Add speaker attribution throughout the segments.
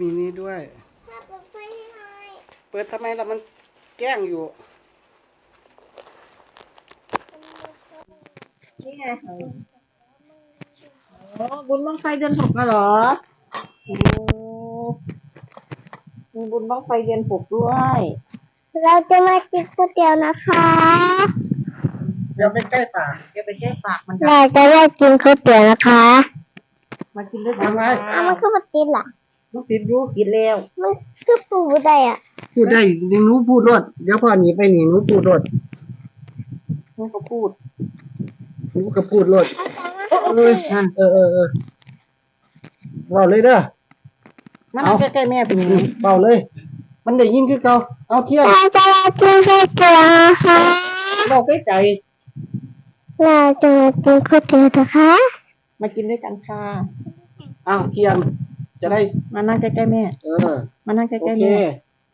Speaker 1: มีนี่ด้วย
Speaker 2: ถ้าเปิดไฟให้หน่อย
Speaker 1: เปิดทำไมล่ะมันแกล้งอยู่
Speaker 3: นี่ไงโอ้บุญบังไฟเดือนหกแล้วเหรอโอ้มีบุญบังไฟเดือนหกด้วย
Speaker 2: เราจะมากินก๋วยเตี๋ยวนะคะ
Speaker 1: เดี๋ยวไปใกล้ปาก
Speaker 3: อย่าไปแก้ปากมัน
Speaker 2: เราจะมากินก๋วยเตี๋ยวนะคะ
Speaker 3: มากินด้วยกัน
Speaker 1: ทำไม
Speaker 2: อ้าวมันคือมาติดล่ะ
Speaker 3: มันติดอยู่กินแล้ว
Speaker 2: มันคือปูได้อะ
Speaker 1: พูดได้หนูพูดรถเดี๋ยวพ่อหนีไปหนีหนูพูดรถ
Speaker 3: มันก็พูด
Speaker 1: หนูก็พูดรถ
Speaker 2: เอาตังค์มา
Speaker 1: เออนั่นเออเออเออเบาเลยเด้อ
Speaker 3: มัน
Speaker 1: เอา
Speaker 3: ใกล้ๆแม่เป็นยัง
Speaker 1: อื
Speaker 3: ไง
Speaker 1: มเบาเลย มันได้ยินคือเก่าเอาเที่ยง
Speaker 2: เราจะมากินก๋วยเตี๋ยวนะคะ
Speaker 1: เราใกล้ใจ
Speaker 2: เราจะมากินก๋วยเตี๋ยวนะคะ
Speaker 3: มากินด้วยกันค่ะ
Speaker 1: อ้าวเที่ยง จะได้
Speaker 3: มานั่งใกล้ๆแม่
Speaker 1: เออ
Speaker 3: มานั่งใก
Speaker 1: โอ
Speaker 3: ล้ๆ
Speaker 1: เค
Speaker 3: แม่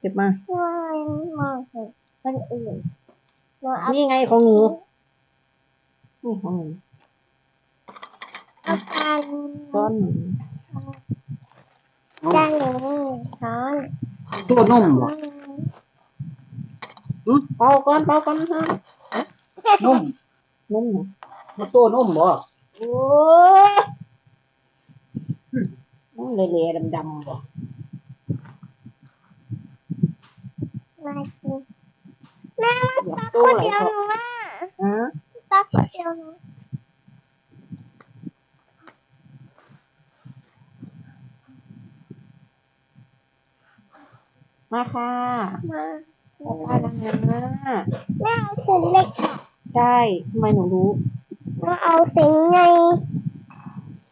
Speaker 3: เก็บมา
Speaker 2: ช่วยมองเห็นคนอื่นเราเอา
Speaker 3: นี่ไงของหนู นี่ของหนู
Speaker 2: เอาจาน
Speaker 3: ก้อนหนู
Speaker 2: จานหนึ่งช้อน
Speaker 1: ตัวนุ่มเหรอ
Speaker 3: เป่าก้อนเป่าก้อนฮะ
Speaker 1: นุ่ม
Speaker 3: นุ่มเหรอ
Speaker 1: มาตัวนุ่มบ่
Speaker 3: โอ้นุ่ม เละๆดำๆบ่
Speaker 2: มากินแม่มา
Speaker 3: อยาก
Speaker 2: ตัก
Speaker 3: สู้
Speaker 2: ก๋วย
Speaker 3: อะไร
Speaker 2: เตี๋ยว
Speaker 3: เขา
Speaker 2: หนูอะ
Speaker 3: ฮะ
Speaker 2: ตักก๋วยเตี๋ยวหนู
Speaker 3: มาค่ะ
Speaker 2: มา
Speaker 3: มาดังนั้นนะ
Speaker 2: แม่เอาเส้นเล็กค่ะ
Speaker 3: ใช่ทำไมหนูรู้
Speaker 2: หนูเอาเส้นไง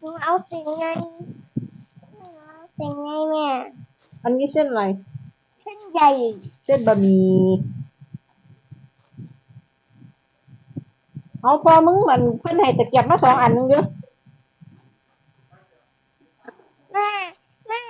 Speaker 2: หนูเอาเส้นไงหนู เอาเส้นไงแม่
Speaker 3: อันนี้เส้นอะไร
Speaker 2: เส้นใหญ่
Speaker 3: เส้นบะหมี่เอาพอมึงมันเพื่อนให้ตะเกียบมาสองอันนึงเด้อ
Speaker 2: แม่แม่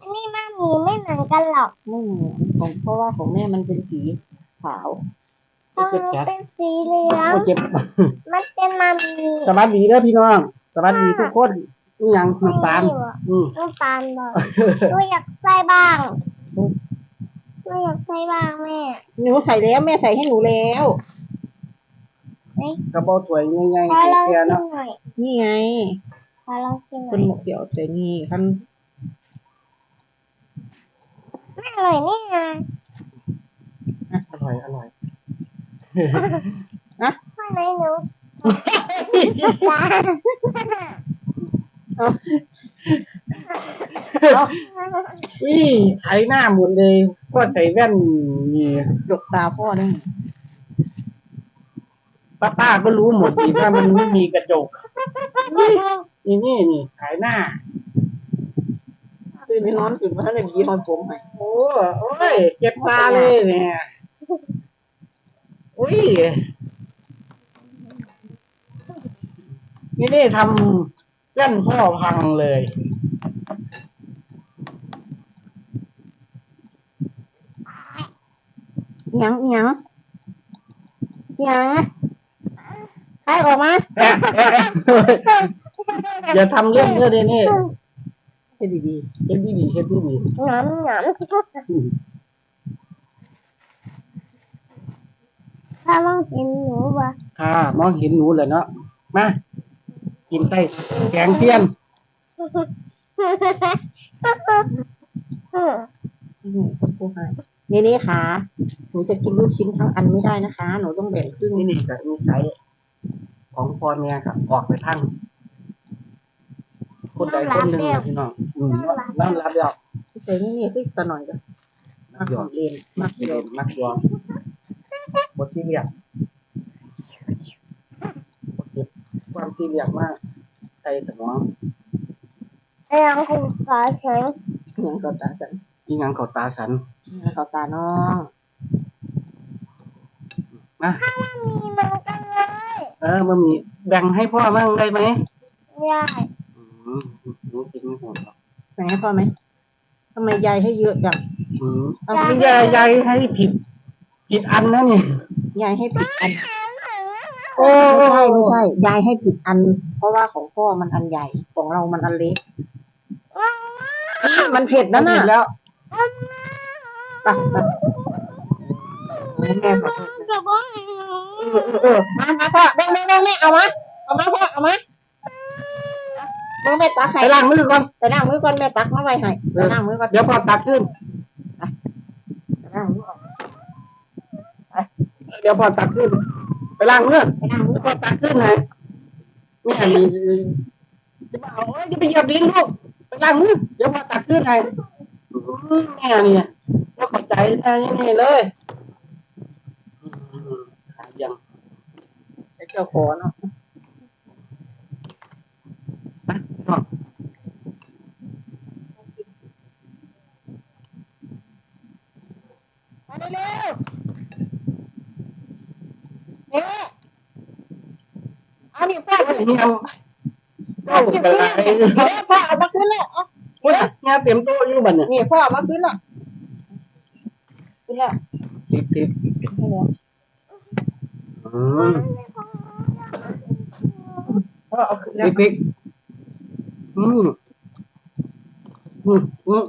Speaker 2: อันนี้มามีไม่เหมือนกันหรอก
Speaker 3: ไม่เหมือนของเพราะว่าของแม่มันเป็นสีขาว
Speaker 2: เพราะมันเป็นสีเหลือง
Speaker 1: โอ้เจ็บ
Speaker 2: มันเป็นมามี
Speaker 1: สวัสดีเด้อพี่น้องสวัสดีทุกคน นี่ยังน้ำตาลอืม
Speaker 2: น้ำตาลบอก หนูอยากใส่บ้างหนูอยากใส่บ้างแม่
Speaker 3: หนูใส่แล้วแม่ใส่ให้หนูแล้ว
Speaker 1: กระบอกสวยง่าย
Speaker 2: ขอลอง
Speaker 1: ๆแค่
Speaker 2: กิน
Speaker 1: เนาะ
Speaker 2: หน่อย
Speaker 3: นี่ไง
Speaker 2: ขอลองกินห
Speaker 3: เป็
Speaker 2: น่อนย
Speaker 3: หมกเดี่ยวใส่นี่คัน
Speaker 2: ไม่อร่อยนี่ไง
Speaker 1: อร่อยอร่อย
Speaker 2: ทำไมหนูตา
Speaker 1: อุ้ยใช้หน้าหมดเลยก็ใส่แว่นนี่
Speaker 3: หยกตาพ่อได้ไง
Speaker 1: ป้าป้าก็รู้หมดดีถ้ามันไม่มีกระจกนี่นี่นี่ขายหน้า
Speaker 3: ตื่นไปนอนตื่นมาแล้วเลยยีนอนผมให้
Speaker 1: โอ้โอ้ยเจ็บตาเลยเนี่ยอุ้ยนี่นี่ทำ แว่นพ่อพังเลย
Speaker 3: อิหยังอิหยังอิหยังใครออกมา
Speaker 1: อย่าทำเรื่องเพื่อเดนี่
Speaker 3: เฮ็ดดี
Speaker 1: เฮ็ดดีดีเฮ็ดดีดี
Speaker 2: หนามหนามถ้ามองเห็นหนูบ่
Speaker 1: ค่ะ มองเห็นหนูเลยเนาะ มา กินใต้แกงเทียน
Speaker 3: ๆนี่คนผู้ให้นี่นี่ค่ะ หนูจะกินลูกชิ้นทั้งอันไม่ได้นะคะ หนูต้องแบ่งครึ่ง
Speaker 1: นี่นี่กับนิสัยของพ่อเมียกับออกไปทั้งคนใดคนหนึ่งนะพี่น้องอืมนั่นรับแล้ว
Speaker 3: ใส่นี่นี่คือตะหน่อยก็
Speaker 1: มักยอม
Speaker 3: เรียน
Speaker 1: มักเล่นมักยอมบทซีเรียสบ่เก็บ ความซีเรียสมากใส่สมอง
Speaker 2: ไอ้ยังคงขอเสียง
Speaker 3: อิหยังก็ตาสัน
Speaker 1: อีงานเขาตาสัน
Speaker 3: อิหยังก็ตาน้อง
Speaker 1: นะ
Speaker 2: มีเหมือนกันเลย
Speaker 1: เออมันมีแบ่งให้พ่อบ้างได้ไหม
Speaker 2: ยาย
Speaker 1: อืมหนูกินไม่หมดหรอก
Speaker 3: แบ่งให้พ่อไหมทำไมยายให้เยอะจัง
Speaker 1: อืมเอาไม่ยายยายให้ผิดผิดอันนะนี่
Speaker 3: ยายให้ผิดอัน
Speaker 1: โอ้
Speaker 3: ไม่ใช่ไม่ใช่ ยายให้ผิดอัน เพราะว่าของพ่อมันอันใหญ่ ของเรามันอันเล็ก มันเผ็ดนะน่ะ
Speaker 1: เห็แล้ว
Speaker 3: ไปไปแม่ขอโทษนะ
Speaker 2: จะบอก
Speaker 3: เออเออเออมามาพ่อแม่แม่แม่แม่เอามาเอามาพ่อเอามาแม่แม่ตักให้
Speaker 1: ไปล้างมือก่อน
Speaker 3: ไปล้างมือก่อนแม่ตักมาไว้ให้ไปล้างมือก่อน
Speaker 1: เดี๋ยวพอตักขึ้น
Speaker 3: ไปล้างมือก่อน
Speaker 1: เดี๋ยวพอตักขึ้นไป ล้างมือ
Speaker 3: ไปล้างมือ
Speaker 1: เดี๋ยวพอตักขึ้นให้แม่มีจะมาเอาเอ้ยจะไปเหยียบดินลูกไปล้างมือเดี๋ยวพอตักขึ้นให้อื้อแม่เนี่ยก็เข้าใจแม่นี่เลยอืมหายัง
Speaker 3: ไปเจ้าขอเนาะ
Speaker 1: เนาะ
Speaker 3: มาเร็วเอ๊ะเอานี่พ่อ
Speaker 1: โอ้ยยังก็ เป็นไร
Speaker 3: เอ๊ะพ่อเอามาขึ้นแล้วเอา
Speaker 1: โอ้ยงานเต็มโตะอยู่บัดเนี่ย
Speaker 3: นี่พ่อเอามาขึ้นแล้วขึ้นแล้ว
Speaker 1: ติดติด
Speaker 3: ให้แล้ว
Speaker 1: อืม
Speaker 3: พ่อเอาขึ้นแล้ว
Speaker 1: ติดติดอืมอืมอืม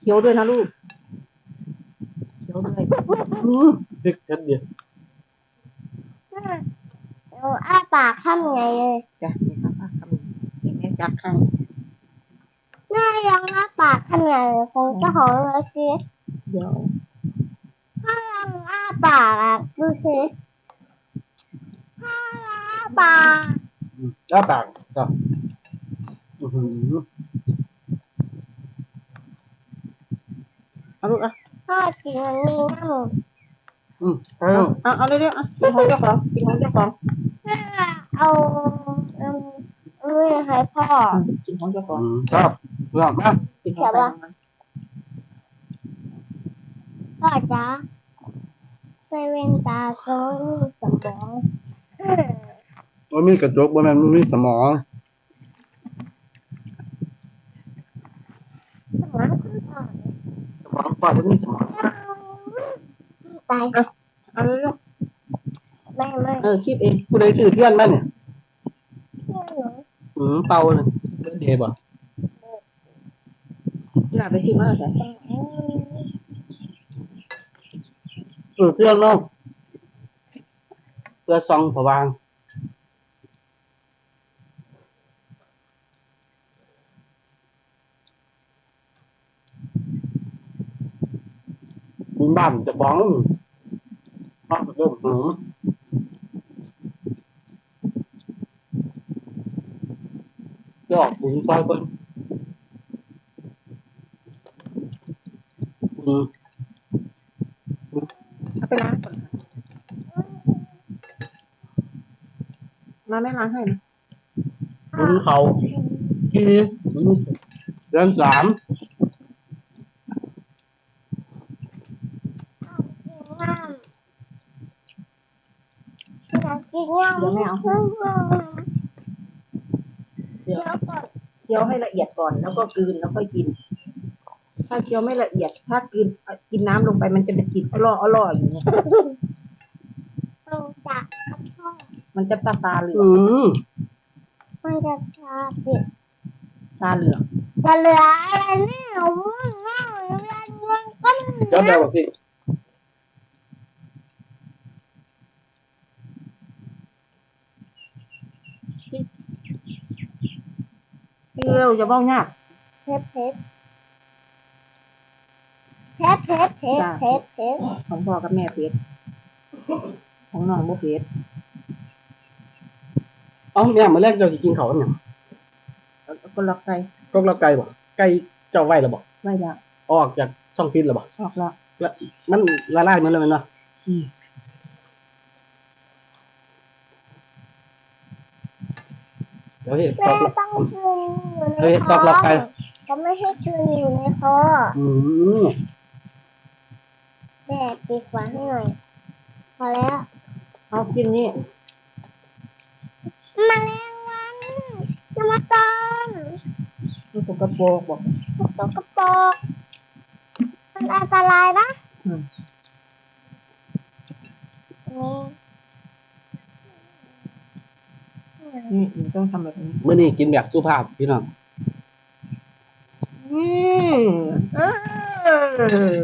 Speaker 3: เคี้ยวด้วยนะลูก
Speaker 1: อืมติดกันเดียว
Speaker 2: หนูอ้าปากทำไงเลย
Speaker 3: จ้ะนี่ครับป้าทำนี่แม่จักให้
Speaker 2: หน้ายังอ้าปากทำไงเลยคงเจ้าของเลยสิ
Speaker 3: เดี๋ยว
Speaker 2: ถ้ายังอ้าปากอะดูสิถ้ายังอ้าปาก
Speaker 1: อืมอ้าปากจ้ะอือหือ
Speaker 3: เอาลูกอะ
Speaker 2: ถ้ากินมันมีน้
Speaker 1: อืมเอา
Speaker 3: เอาเอาเร็วๆอะกินของเจ้าของกินของเจ้าของำ
Speaker 2: ถ้าเอาเอืมไม่ให้พ่อ
Speaker 3: อืมกินของเจ้าของ
Speaker 1: อืมชอบเรื่องมาก
Speaker 3: กินของเจ้าของ
Speaker 2: พ่อจ๊ะใส่เวนตาตรงนี้สมองเออ
Speaker 1: ว่ามีกระจกว่ามันมีสมอง
Speaker 2: สมองคุณพ่อ
Speaker 1: สมองปอดมันมีสมอง
Speaker 2: ตาย
Speaker 3: เอาเร็ว
Speaker 2: แม่ไม่
Speaker 3: ๆเออคีบเอง
Speaker 1: ผู้ใดชื่อเพื่อนบ้านเนี่ย
Speaker 2: เชื่อหนู
Speaker 1: อืมเป่าเลยเพื่อนเดย์บ่
Speaker 3: หน้าไปชิมมาใส่
Speaker 1: เออเพื่อนน้องเพื่อซองสว่าง บุญบ้านจะฟ้องฟ้องเริ่มหืมยอดบุญซอยเพิ่นอืม
Speaker 3: เอาไปล้างก่อนมาแม่ล้างให้นะ
Speaker 1: บุญเขาที่บุญเดือนสาม
Speaker 2: อยากกินน้ำอยากกินน้ำ
Speaker 3: เดี๋ยวแม่เอาให้
Speaker 2: เดี๋ยวก่อน
Speaker 3: เคี้ยวให้ละเอียดก่อนแล้วก็กลืนแล้วค่อยกิน ถ้าเคี้ยวไม่ละเอียด ถ้ากลืนเอากินน้ำลงไปมันจะเป็นกลิ่นอร่อยอร่อยอย่างเงี้ย
Speaker 2: ต้องจับพ่อ
Speaker 3: มันจะตาตาเหลือง
Speaker 1: อืม
Speaker 2: มันจะชาเด็ก
Speaker 3: ตาเหลือง
Speaker 2: จะเหลืออะไรเนี่ยมึงเงาเรียนเรื่องก็
Speaker 1: เจ้าแมวบอกพี่
Speaker 3: เร็วจะเบ้ายาก
Speaker 2: เพชรเพชรเพชรเพชรเพชรเพชรเพชร
Speaker 3: ของพ่อกับแม่เพชรของน้องบ่เพชร
Speaker 1: เอ้าเนี่ยมาแรกเจ้าสิกินเขาวเนี่ย
Speaker 3: แล้วก็ล็อกไป
Speaker 1: ก็เราไก่บอกไก่เจ้าไว้หรือบอก
Speaker 3: ไม่ละ
Speaker 1: ออกจากช่องฟิตหรือบอก
Speaker 3: ออกละ
Speaker 1: แล้วมันละลายเหมือนเลยมันเนาะ
Speaker 3: อืม
Speaker 1: เดี๋ยวพี่
Speaker 2: แม่
Speaker 1: ตอบ
Speaker 2: ต้องคืนอยู่ใน
Speaker 1: เฮ้ย
Speaker 2: ท้
Speaker 1: ตอบ
Speaker 2: อ
Speaker 1: รับไป
Speaker 2: งเขาไม่ให้คืนอยู่ในคอ
Speaker 1: อืม
Speaker 2: แม่ปิดฝาให้หน่อยพอแล้ว
Speaker 3: เอากินนี่
Speaker 2: แมลงวันจะมาตอม
Speaker 3: มันสกปรกบอก
Speaker 2: สกปรกมันอันตรายนะ
Speaker 3: อืม ต้องทำแบบนี้
Speaker 1: เมื่อนี้กินแบบสุภาพพี่น้อง
Speaker 3: อืมเออ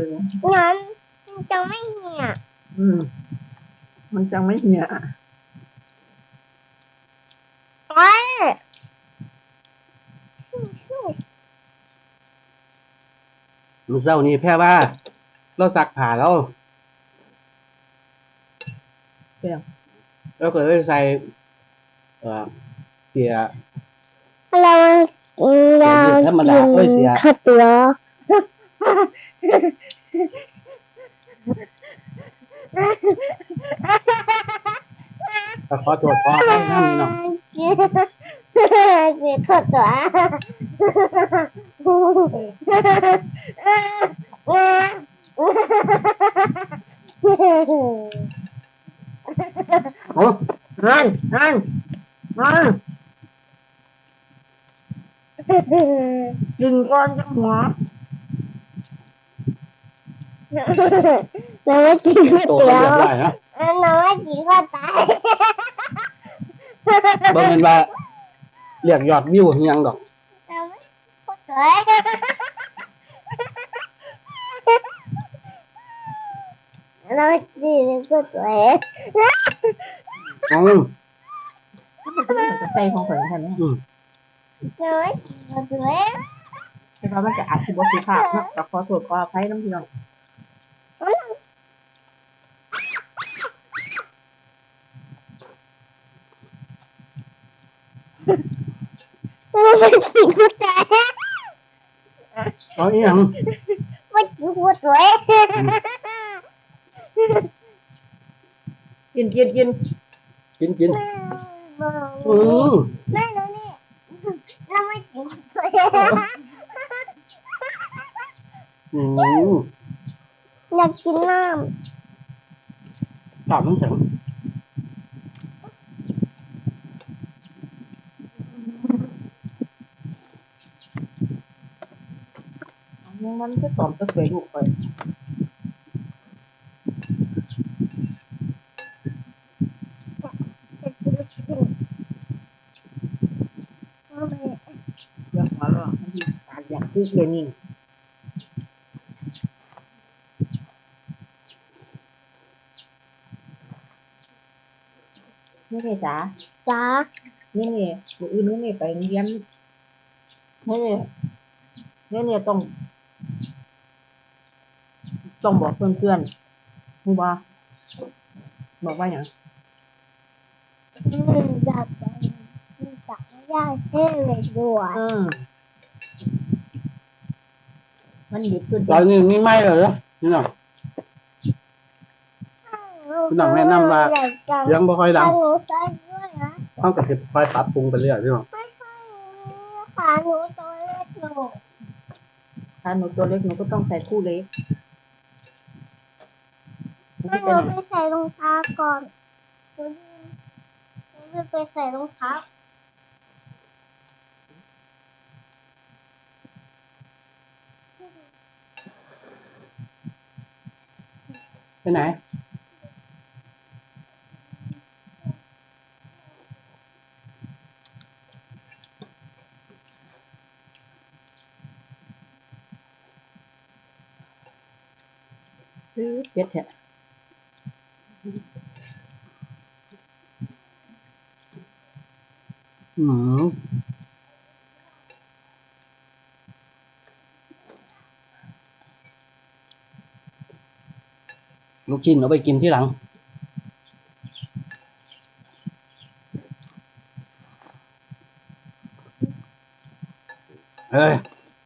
Speaker 2: งั้นมันจะไม่เหี่ย
Speaker 3: อืมมันจะไม่เหี่ย
Speaker 2: เอ้ย
Speaker 1: มื้อเช้านี้แพ้ว่า เราซักผ้าแล้ว
Speaker 3: เปรี้ยว
Speaker 1: แล้วก็เลยใส่ เอ่อเสีย
Speaker 2: เราเรา
Speaker 1: ธรรมดาเอ้ยเสีย
Speaker 2: ข้าวเตี๋ยว
Speaker 1: ก็ขอโทษขออภัยนำพี่น้อง
Speaker 2: กินข้าวเตี๋ยว
Speaker 1: โอ้
Speaker 3: นั่นนั่นนั่นกิน ก้อนจังหัว
Speaker 2: เราไม่กินข้าว
Speaker 1: โต
Speaker 2: เตี๋
Speaker 1: กัน
Speaker 2: ยว
Speaker 1: เรียบร้อยนะ
Speaker 2: เราไม่กินข้าวตาย
Speaker 1: บ่แม่นว่าเรียกยอดวิวอิหยังดอก
Speaker 2: เราไม่ข้าวเตี๋ยวเรากินข้าวเตี๋ยว
Speaker 1: อืม
Speaker 3: มันจะใส่ของข่อยใช่ไหม
Speaker 1: อืม
Speaker 2: เราไม่กินข้าวเตี๋ยว
Speaker 3: แต่ว่ามันจะอาจสิบ่สุภาพเนาะแต่ขอโทษขออภัยน้ำพี่น้อง
Speaker 2: เราไม่กินข้าวเตี๋ยว
Speaker 1: เอาอีหยัง
Speaker 2: ไม่กินข้าวเตี๋ยว
Speaker 3: กินกินกิน
Speaker 1: กินกิน
Speaker 2: แม่
Speaker 1: อืม
Speaker 2: แม่ดูนี่เราไม่กินข้าวเตี๋ยว
Speaker 1: อืม
Speaker 2: อยากกินน้
Speaker 1: ตามน้ำแข็ง
Speaker 3: ยังมันก็ตอมก็สวยลูกข่อยำ
Speaker 2: อยากกินลูกชิ้นเอาไป
Speaker 3: เรื่องหัวเราะมันดีตาอยากพูดเลยนี่ นี่เลยจ้า
Speaker 2: จ้า
Speaker 3: นี่นี่มื้ออื่นนี่นี่ไปโรงเรียนนี่นี่นี่นี่ต้อง ต้องบอกเพื่อนๆรู้บ่บอกว่าหยัง
Speaker 2: อืมอยากไปอยากไม่ได้เท่เลยด้วย
Speaker 3: อืมมันหยุดขึ้น
Speaker 1: ตอนนี้มีไม้แล้วเหรอพี่น้อ งคุณหน่องแนะนำว่า
Speaker 2: อยากจะ
Speaker 1: เสียังบ่ค่อยดัง
Speaker 2: ขาหนูใส่ด้วยนะ
Speaker 1: เฮาก็สิค่อยปรับปรุงไปเรื่อยพี่น้อง
Speaker 2: ไม่ใช่ขาหนูตัวเล็กหนู
Speaker 3: ถ้าหนูตัวเล็กหนูก็ต้องใส่คู่เล็ก
Speaker 2: ให้หนูไปใส่รองเท้าก่อนหนูหนูจะไปใส่รองเท้า
Speaker 1: ไปไหน
Speaker 3: ซื้อเจ็ดแท้
Speaker 1: อืม ลูกชิ้นเอาไปกินที่หลัง เอ้ย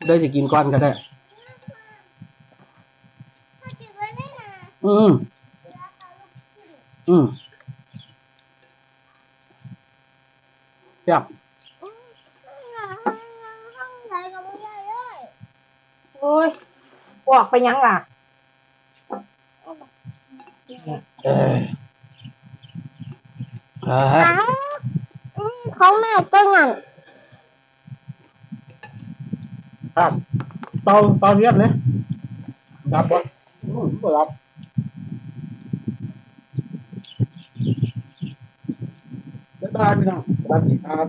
Speaker 1: ได้จะกินก้อนก็ได้ อืม อืมครับ
Speaker 2: อืมห้องไหนก็ไม่ได้เลย
Speaker 3: โอ้ยออกไปยังล่ะ
Speaker 1: เออเออ
Speaker 2: อ้าวอืมของแม่ตัวนั้น
Speaker 1: ครับเตาเตาเรียบเลยรับปะอืมบ่รับบ๊ายบายพี่น้องสวัสดีครับ